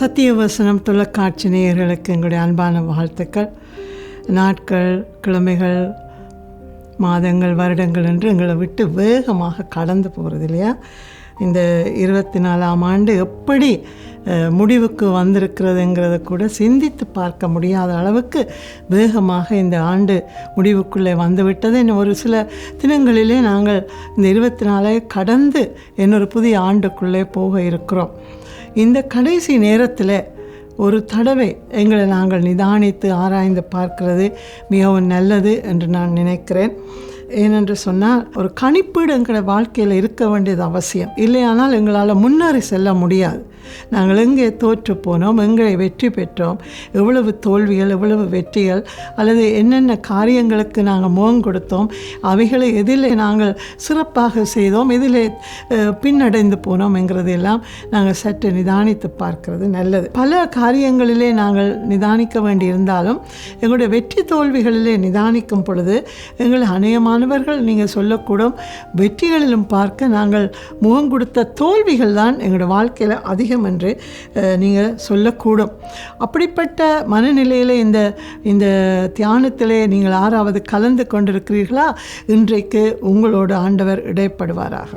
சத்தியவசனம் தொலைக்காட்சி நேயர்களுக்கு எங்களுடைய அன்பான வாழ்த்துக்கள். நாட்கள் கிழமைகள் மாதங்கள் வருடங்கள் என்று எங்களை விட்டு வேகமாக கடந்து போகிறது இல்லையா? இந்த இருபத்தி நாலாம் ஆண்டு எப்படி முடிவுக்கு வந்திருக்கிறதுங்கிறத கூட சிந்தித்து பார்க்க முடியாத அளவுக்கு வேகமாக இந்த ஆண்டு முடிவுக்குள்ளே வந்துவிட்டது. இன்னும் ஒரு சில தினங்களிலே நாங்கள் இந்த இருபத்தி நாளை கடந்து இன்னொரு புதிய ஆண்டுக்குள்ளே போக இருக்கிறோம். இந்த கடைசி நேரத்தில் ஒரு தடவை எங்களை நாங்கள் நிதானித்து ஆராய்ந்து பார்க்கிறது மிகவும் நல்லது என்று நான் நினைக்கிறேன். ஏனென்று சொன்னால் ஒரு கணிப்பீடு எங்களோட வாழ்க்கையில் இருக்க வேண்டியது அவசியம். இல்லையானால் எங்களால் முன்னேறி செல்ல முடியாது. நாங்கள் எங்கே தோற்று போனோம் எங்கே வெற்றி பெற்றோம். எவ்வளவு தோல்விகள் எவ்வளவு வெற்றிகள் அல்லது என்னென்ன காரியங்களுக்கு நாங்கள் முகம் கொடுத்தோம் அவைகளை எதிலே நாங்கள் சிறப்பாக செய்தோம் எதிலே பின்னடைந்து போனோம் என்கிறதெல்லாம் நாங்கள் சற்று நிதானித்து பார்க்கிறது நல்லது. பல காரியங்களிலே நாங்கள் நிதானிக்க வேண்டியிருந்தாலும் எங்களுடைய வெற்றி தோல்விகளிலே நிதானிக்கும் பொழுது எங்கள் அநேகமானவர்கள் நீங்கள் சொல்லக்கூடும் வெற்றிகளிலும் பார்க்க நாங்கள் முகம் கொடுத்த தோல்விகள் தான் எங்களுடைய வாழ்க்கையில் அதிகம் என்று நீங்கள் சொல்லக்கூடும். அப்படிப்பட்ட மனநிலையில் இந்த இந்த தியானத்திலே நீங்கள் ஆறாவது கலந்து கொண்டிருக்கிறீர்களா? இன்றைக்கு உங்களோட ஆண்டவர் இடைப்படுவாராக.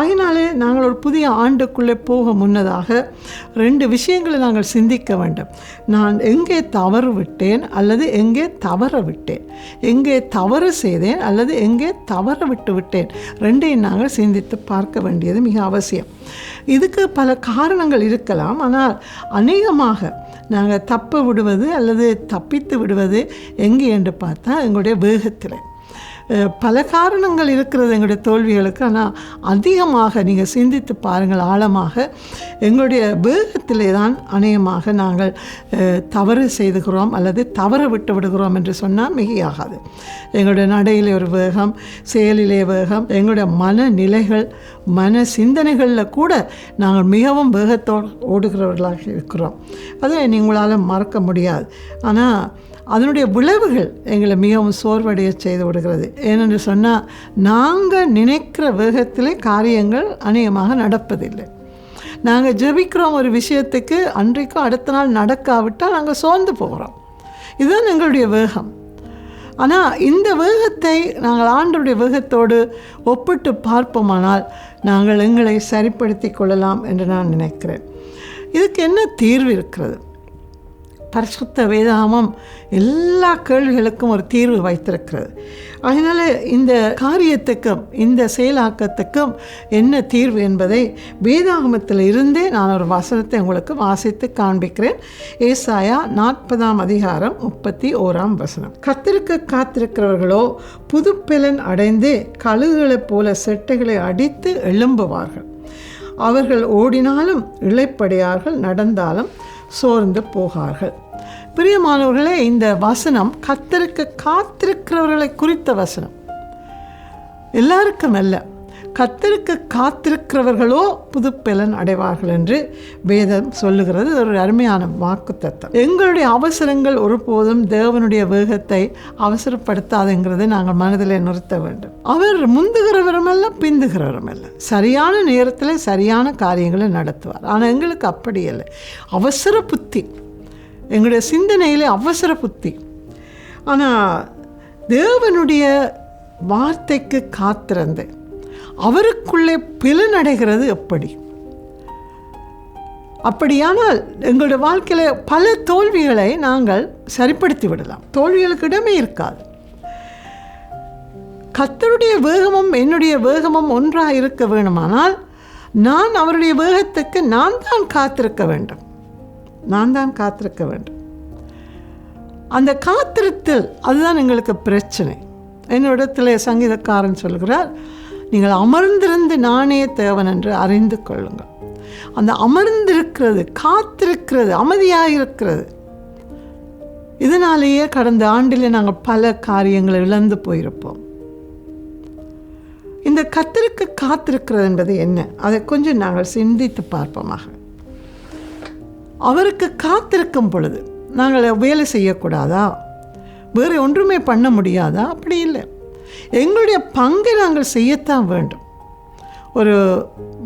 ஆகினாலே நாங்கள் ஒரு புதிய ஆண்டுக்குள்ளே போக முன்னதாக ரெண்டு விஷயங்களை நாங்கள் சிந்திக்க வேண்டும். நான் எங்கே தவறு விட்டேன் அல்லது எங்கே தவற விட்டேன்? எங்கே தவறு செய்தேன் அல்லது எங்கே தவற விட்டு விட்டேன்? ரெண்டையும் நாங்கள் சிந்தித்து பார்க்க வேண்டியது மிக அவசியம். இதுக்கு பல காரணங்கள் இருக்கலாம். ஆனால் அநேகமாக நாங்கள் தப்ப விடுவது அல்லது தப்பித்து விடுவது எங்கே என்று பார்த்தா எங்களுடைய வேகத்தில். பல காரணங்கள் இருக்கிறது எங்களுடைய தோல்விகளுக்கு. ஆனால் அதிகமாக நீங்கள் சிந்தித்து பாருங்கள் ஆழமாக எங்களுடைய வேகத்திலே தான் அநேகமாக நாங்கள் தவறு செய்துகிறோம் அல்லது தவற விட்டு விடுகிறோம் என்று சொன்னால் மிகையாகாது. எங்களுடைய நடையிலே ஒரு வேகம் செயலிலே வேகம் எங்களுடைய மனநிலைகள் மன சிந்தனைகளில் கூட நாங்கள் மிகவும் வேகத்தோடு ஓடுகிறவர்களாக இருக்கிறோம். அதை உங்களால் மறக்க முடியாது. ஆனால் அதனுடைய விளைவுகள் எங்களை மிகவும் சோர்வடைய செய்து விடுகிறது. ஏனென்று சொன்னால் நாங்கள் நினைக்கிற வேகத்திலே காரியங்கள் அநேகமாக நடப்பதில்லை. நாங்கள் ஜெபிக்கிறோம் ஒரு விஷயத்துக்கு அன்றைக்கும் அடுத்த நாள் நடக்காவிட்டால் நாங்கள் சோர்ந்து போகிறோம் இதுதான் எங்களுடைய வேகம். ஆனால் இந்த வேகத்தை நாங்கள் ஆண்டவருடைய வேகத்தோடு ஒப்பிட்டு பார்ப்போமானால் நாங்கள் எங்களை சரிப்படுத்தி கொள்ளலாம் என்று நான் நினைக்கிறேன். இதுக்கு என்ன தீர்வு இருக்கிறது? பரிசுத்த வேதாமம் எல்லா கேள்விகளுக்கும் ஒரு தீர்வு வைத்திருக்கிறது. அதனால் இந்த காரியத்துக்கும் இந்த செயலாக்கத்துக்கும் என்ன தீர்வு என்பதை வேதாகமத்தில் இருந்தே நான் ஒரு வசனத்தை உங்களுக்கு வாசித்து காண்பிக்கிறேன். ஏசாயா நாற்பதாம் அதிகாரம் முப்பத்தி ஓராம் வசனம். கத்திருக்க காத்திருக்கிறவர்களோ புதுப்பெலன் அடைந்து கழுகுகளைப் போல செட்டைகளை அடித்து எழும்புவார்கள். அவர்கள் ஓடினாலும் இளைப்படையார்கள் நடந்தாலும் சோர்ந்து போகார்கள். பிரியமானவர்களே இந்த வசனம் கத்தருக்கு காத்திருக்கிறவர்களை குறித்த வசனம். எல்லாருக்கும் அல்ல. கத்தருக்கு காத்திருக்கிறவர்களோ புதுப்பெலன் அடைவார்கள் என்று வேதம் சொல்லுகிறது. ஒரு அருமையான வாக்கு தத்துவம் எங்களுடைய அவசரங்கள் ஒருபோதும் தேவனுடைய வேகத்தை அவசரப்படுத்தாதுங்கிறதை நாங்கள் மனதில் நிறுத்த வேண்டும். அவர் முந்துகிறவரும் அல்ல பிந்துகிறவரும் அல்ல சரியான நேரத்தில் சரியான காரியங்களை நடத்துவார். ஆனால் எங்களுக்கு அப்படி இல்லை. அவசர புத்தி. எங்களுடைய சிந்தனையில் அவசர புத்தி. ஆனால் தேவனுடைய வார்த்தைக்கு காத்திருந்து அவருக்குள்ளே பிளனடைகிறது எப்படி? அப்படியானால் எங்களுடைய வாழ்க்கையில் பல தோல்விகளை நாங்கள் சரிப்படுத்தி விடலாம் தோல்விகளுக்கு இடமே இருக்காது. கத்தருடைய வேகமும் என்னுடைய வேகமும் ஒன்றாக இருக்க வேணுமானால் நான் அவருடைய வேகத்துக்கு நான் தான் காத்திருக்க வேண்டும். நான் தான் காத்திருக்க வேண்டும். அந்த காத்திருத்தல் அதுதான் எங்களுக்கு பிரச்சனை. என்னிடத்தில் சங்கீதக்காரன் சொல்கிறார் நீங்கள் அமர்ந்திருந்து நானே தேவன் என்று அறிந்து கொள்ளுங்கள். அந்த அமர்ந்திருக்கிறது காத்திருக்கிறது அமைதியாக இருக்கிறது இதனாலேயே கடந்த ஆண்டில் நாங்கள் பல காரியங்களை இழந்து போயிருப்போம். இந்த கத்திருக்கு காத்திருக்கிறது என்பது என்ன? அதை கொஞ்சம் நாங்கள் சிந்தித்து பார்ப்போமாக அவருக்கு காத்திருக்கும் பொழுது நாங்கள் வேலை செய்யக்கூடாதா? வேறு ஒன்றுமே பண்ண முடியாதா? அப்படி இல்லை. எங்களுடைய பங்கை நாங்கள் செய்யத்தான் வேண்டும். ஒரு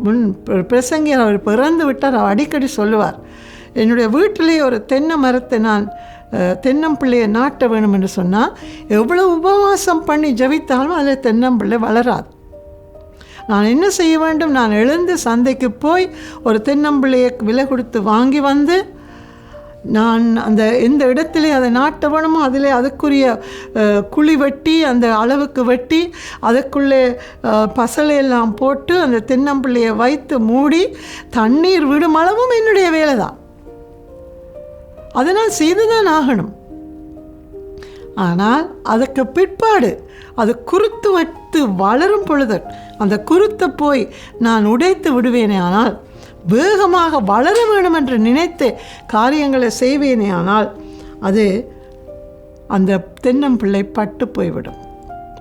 முன் பிரசங்கியர் பிரசங்கியார் அவர் பிறந்து விட்டார் அவர் அடிக்கடி சொல்லுவார் என்னுடைய வீட்டிலே ஒரு தென்னை மரத்தை நான் தென்னம்பிள்ளையை நாட்ட வேணும் என்று சொன்னால் எவ்வளோ உபவாசம் பண்ணி ஜபித்தாலும் அதில் தென்னம்பிள்ளை வளராது. நான் என்ன செய்ய வேண்டும்? நான் எழுந்து சந்தைக்கு போய் ஒரு தென்னம்பிள்ளையை விலை கொடுத்து வாங்கி வந்து நான் அந்த எந்த இடத்திலே அதை நாட்டவனமோ அதில் அதுக்குரிய குழி வெட்டி அந்த அளவுக்கு வெட்டி அதுக்குள்ளே பசலையெல்லாம் போட்டு அந்த தென்னம்பிள்ளையை வைத்து மூடி தண்ணீர் விடும் அளவும் என்னுடைய வேலை தான் அதை நான் செய்துதான் ஆகணும். ஆனால் அதுக்கு பிற்பாடு அது குருத்து வைத்து வளரும் பொழுது அந்த குருத்தை போய் நான் உடைத்து விடுவேனே ஆனால் வேகமாக வளர வேணும் என்று நினைத்து காரியங்களை செய்வேனே ஆனால் அது அந்த தென்னம்பிள்ளை பட்டு போய்விடும்.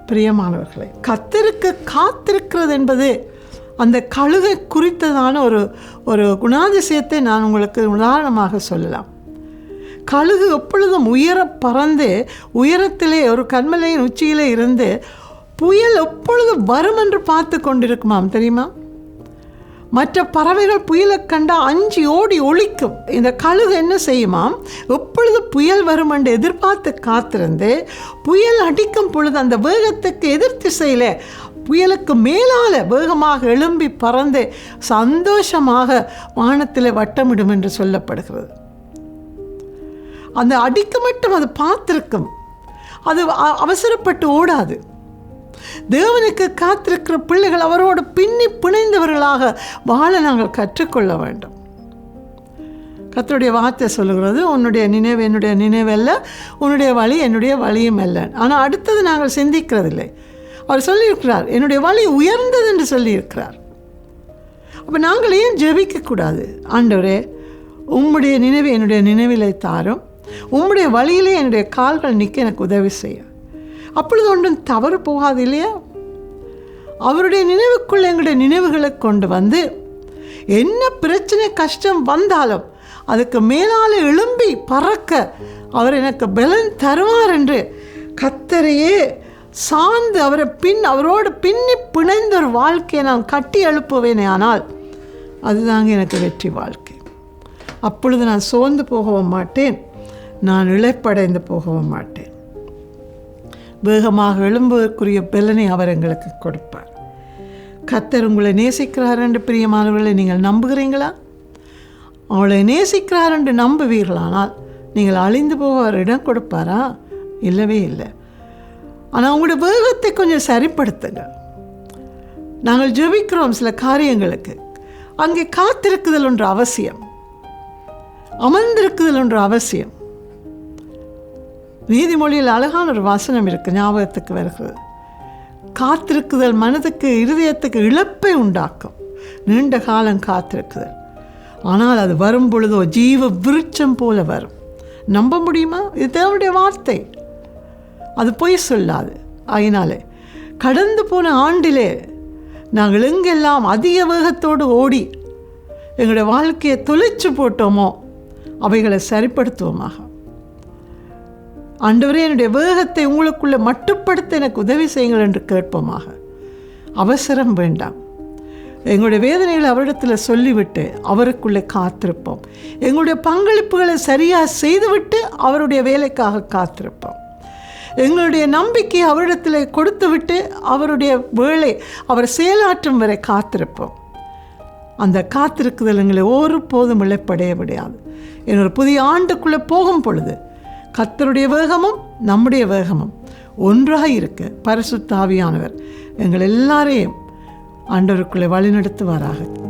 பிரியமானவர்களை கத்திருக்க காத்திருக்கிறது என்பது அந்த கழுகை குறித்ததான ஒரு ஒரு குணாதிசயத்தை நான் உங்களுக்கு உதாரணமாக சொல்லலாம். கழுகு எப்பொழுதும் உயர பறந்து உயரத்திலே ஒரு கண்மலையின் உச்சியிலே இருந்து புயல் எப்பொழுதும் வரும் என்று பார்த்து கொண்டிருக்குமாம் தெரியுமா? மற்ற பறவைகள் புயலை கண்டா அஞ்சு ஓடி ஒழிக்கும். இந்த கழுகு என்ன செய்யுமாம் எப்பொழுது புயல் வரும் என்று எதிர்பார்த்து காத்திருந்து புயல் அடிக்கும் பொழுது அந்த வேகத்துக்கு எதிர் திசையில் புயலுக்கு மேலால வேகமாக எழும்பி பறந்து சந்தோஷமாக வானத்தில் வட்டமிடும் என்று சொல்லப்படுகிறது. அந்த அடிக்க மட்டும் அது பார்த்துருக்கும். அது அவசரப்பட்டு ஓடாது. தேவனுக்கு காத்திருக்கிற பிள்ளைகள் அவரோடு பின்னி பிணைந்தவர்களாக வாழ நாங்கள் கற்றுக்கொள்ள வேண்டும். கத்தருடைய வார்த்தை சொல்லுகிறது உன்னுடைய நினைவு என்னுடைய நினைவல்ல உன்னுடைய வழி என்னுடைய வழியும் அல்ல. ஆனால் அடுத்தது நாங்கள் சிந்திக்கிறதில்லை. அவர் சொல்லியிருக்கிறார் என்னுடைய வழி உயர்ந்தது என்று சொல்லியிருக்கிறார். அப்போ நாங்கள் ஏன் ஜெபிக்கக்கூடாது? ஆண்டவரே உம்முடைய நினைவு என்னுடைய நினைவிலை தாரும் உம்முடைய வழியிலே என்னுடைய கால்கள் நிற்க எனக்கு உதவி செய்யும். அப்பொழுது ஒன்றும் தவறு போகாது இல்லையா அவருடைய நினைவுக்குள் எங்களுடைய நினைவுகளை கொண்டு வந்து என்ன பிரச்சனை கஷ்டம் வந்தாலும் அதுக்கு மேலால எழும்பி பறக்க அவர் எனக்கு பலன் தருவார் என்று கத்தரையே சார்ந்து அவரை பின் அவரோடு பின்னி பிணைந்த ஒரு வாழ்க்கையை நான் கட்டி எழுப்புவேனே ஆனால் அதுதாங்க எனக்கு வெற்றி வாழ்க்கை. அப்பொழுது நான் சோர்ந்து போகவும் மாட்டேன் நான் இழைப்படைந்து போகவும் மாட்டேன். வேகமாக எழும்புவதற்குரிய பலனை அவர் எங்களுக்கு கொடுப்பார். கத்தர் உங்களை நேசிக்கிறார் என்று பிரியமானவர்களை நீங்கள் நம்புகிறீங்களா? அவளை நேசிக்கிறார் என்று நம்புவீர்களானால் நீங்கள் அழிந்து போக அவர் இடம் கொடுப்பாரா? இல்லவே இல்லை. ஆனால் உங்களுடைய வேகத்தை கொஞ்சம் சரிப்படுத்துங்க. நாங்கள் ஜெபிக்கிறோம் சில காரியங்களுக்கு. அங்கே காத்திருக்குதல் ஒன்று அவசியம். அமர்ந்திருக்குதல் ஒன்று அவசியம். நீதிமொழியில் அழகான ஒரு வசனம் இருக்குது ஞாபகத்துக்கு வருகிறது காத்திருக்குதல் மனதுக்கு இருதயத்துக்கு இழப்பை உண்டாக்கும். நீண்ட காலம் காத்திருக்குதல். ஆனால் அது வரும் பொழுதோ ஜீவ விருட்சம் போல வரும். நம்ப முடியுமா? இது தேவனுடைய வார்த்தை. அது பொய் சொல்லாது. அதனாலே கடந்து போன ஆண்டிலே நாங்கள் எங்கெல்லாம் அதிக வேகத்தோடு ஓடி எங்களுடைய வாழ்க்கையை தொலைச்சு போட்டோமோ அவைகளை சரிப்படுத்துவோமாக. ஆண்டவரே என்னுடைய வேகத்தை உங்களுக்குள்ளே மட்டுப்படுத்த எனக்கு உதவி செய்யுங்கள் என்று கேட்போமாக. அவசரம் வேண்டாம். எங்களுடைய வேதனைகளை அவரிடத்தில் சொல்லிவிட்டு அவருக்குள்ளே காத்திருப்போம். எங்களுடைய பங்களிப்புகளை சரியாக செய்துவிட்டு அவருடைய வேலைக்காக காத்திருப்போம். எங்களுடைய நம்பிக்கையை அவரிடத்தில் கொடுத்துவிட்டு அவருடைய வேலை அவர் செயலாற்றும் வரை காத்திருப்போம். அந்த காத்திருக்குதல் எங்களை ஒரு போதும் இழைப்படைய முடியாது என்னொரு புதிய ஆண்டுக்குள்ளே போகும் பொழுது கத்தருடைய வேகமும் நம்முடைய வேகமும் ஒன்றாக இருக்க பரிசுத்தாவியானவர் எங்கள் எல்லாரையும் ஆண்டவருக்குள்ளே வழிநடத்துவாராக.